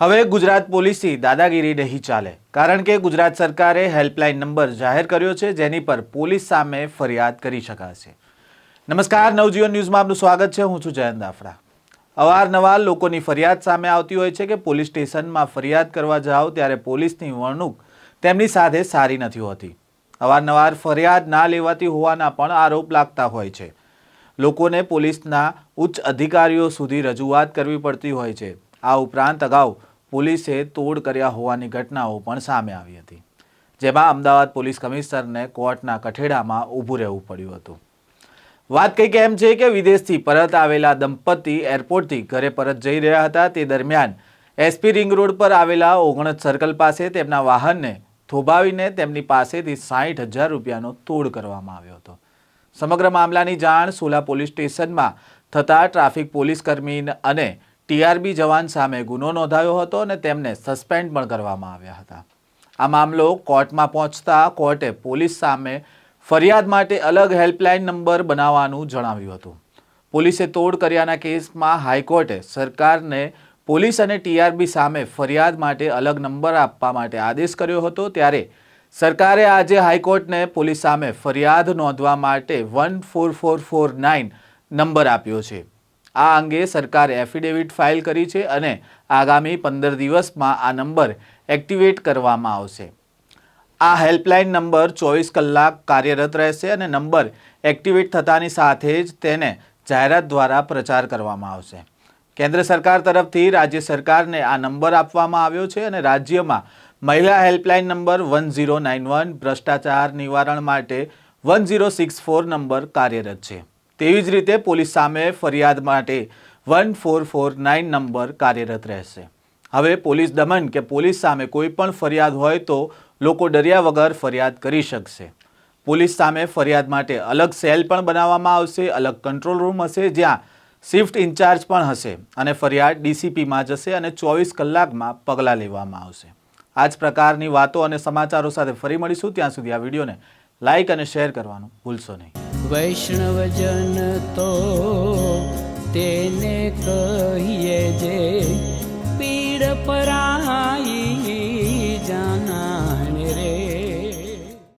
હવે ગુજરાત પોલીસની દાદાગીરી નહીં ચાલે, કારણ કે ગુજરાત સરકારે હેલ્પલાઇન નંબર જાહેર કર્યો છે, જેની પર પોલીસ સામે ફરિયાદ કરી શકાશે. નમસ્કાર, નવજીવન ન્યૂઝમાં આપનું સ્વાગત છે, હું છું જયંત દાફડા અવારનવાર લોકોની ફરિયાદ સામે આવતી હોય છે કે પોલીસ સ્ટેશનમાં ફરિયાદ કરવા જાઓ ત્યારે પોલીસની વર્ણૂક તેમની સાથે સારી નથી હોતી. અવારનવાર ફરિયાદ ના લેવાતી હોવાના પણ આરોપ લાગતા હોય છે. લોકોને પોલીસના ઉચ્ચ અધિકારીઓ સુધી રજૂઆત કરવી પડતી હોય છે. આ ઉપરાંત અગાઉ પોલીસે તોડ કર્યા હોવાની ઘટનાઓ પણ સામે આવી હતી, જેમાં અમદાવાદ પોલીસ કમિશનરને કોર્ટના કઠેડામાં ઊભું રહેવું પડ્યું હતું. વાત કંઈક એમ છે કે વિદેશથી પરત આવેલા દંપતી એરપોર્ટથી ઘરે પરત જઈ રહ્યા હતા, તે દરમિયાન એસપી રિંગ રોડ પર આવેલા ઓગણજ સર્કલ પાસે તેમના વાહનને થોભાવીને તેમની પાસેથી સાઠ હજાર રૂપિયાનો તોડ કરવામાં આવ્યો હતો. સમગ્ર મામલાની જાણ સોલા પોલીસ સ્ટેશનમાં થતાં ટ્રાફિક પોલીસ કર્મી અને ટીઆરબી જવાન સામે ગુનો નોંધાયો હતો અને તેમને સસ્પેન્ડ પણ કરવામાં આવ્યા હતા. આ મામલો કોર્ટમાં પહોંચતા કોર્ટે પોલીસ સામે ફરિયાદ માટે અલગ હેલ્પલાઇન નંબર બનાવવાનું જણાવ્યું હતું. પોલીસે તોડ કર્યાના કેસમાં હાઈકોર્ટે સરકારને પોલીસ અને ટીઆરબી સામે ફરિયાદ માટે અલગ નંબર આપવા માટે આદેશ કર્યો હતો, ત્યારે સરકારે આજે હાઈકોર્ટને પોલીસ સામે ફરિયાદ નોંધવા માટે one four four four nine number આપ્યો છે. આ અંગે સરકારે એફિડેવિટ ફાઇલ કરી છે અને આગામી પંદર દિવસમાં આ નંબર એક્ટિવેટ કરવામાં આવશે. આ હેલ્પલાઇન નંબર ચોવીસ કલાક કાર્યરત રહેશે અને નંબર એક્ટિવેટ થતાની સાથે જ તેને જાહેરાત દ્વારા પ્રચાર કરવામાં આવશે. કેન્દ્ર સરકાર તરફથી રાજ્ય સરકારને આ નંબર આપવામાં આવ્યો છે અને રાજ્યમાં મહિલા helpline number one zero nine one ભ્રષ્ટાચાર નિવારણ માટે one zero six four number કાર્યરત છે. તેવી જ રીતે પોલીસ સામે ફરિયાદ માટે one four four nine number કાર્યરત રહેશે. હવે પોલીસ દમન કે પોલીસ સામે કોઈ પણ ફરિયાદ હોય તો લોકો ડર્યા વગર ફરિયાદ કરી શકશે. પોલીસ સામે ફરિયાદ માટે અલગ સેલ પણ બનાવવામાં આવશે, અલગ કંટ્રોલ રૂમ હશે, જ્યાં શિફ્ટ ઇન્ચાર્જ પણ હશે અને ફરિયાદ ડીસીપીમાં જશે અને ચોવીસ કલાકમાં પગલાં લેવામાં આવશે. આ જ પ્રકારની વાતો અને સમાચારો સાથે ફરી મળીશું. ત્યાં સુધી આ વિડીયોને લાઇક અને શેર કરવાનું ભૂલશો નહીં. વૈષ્ણવજન તો તેને કહીએ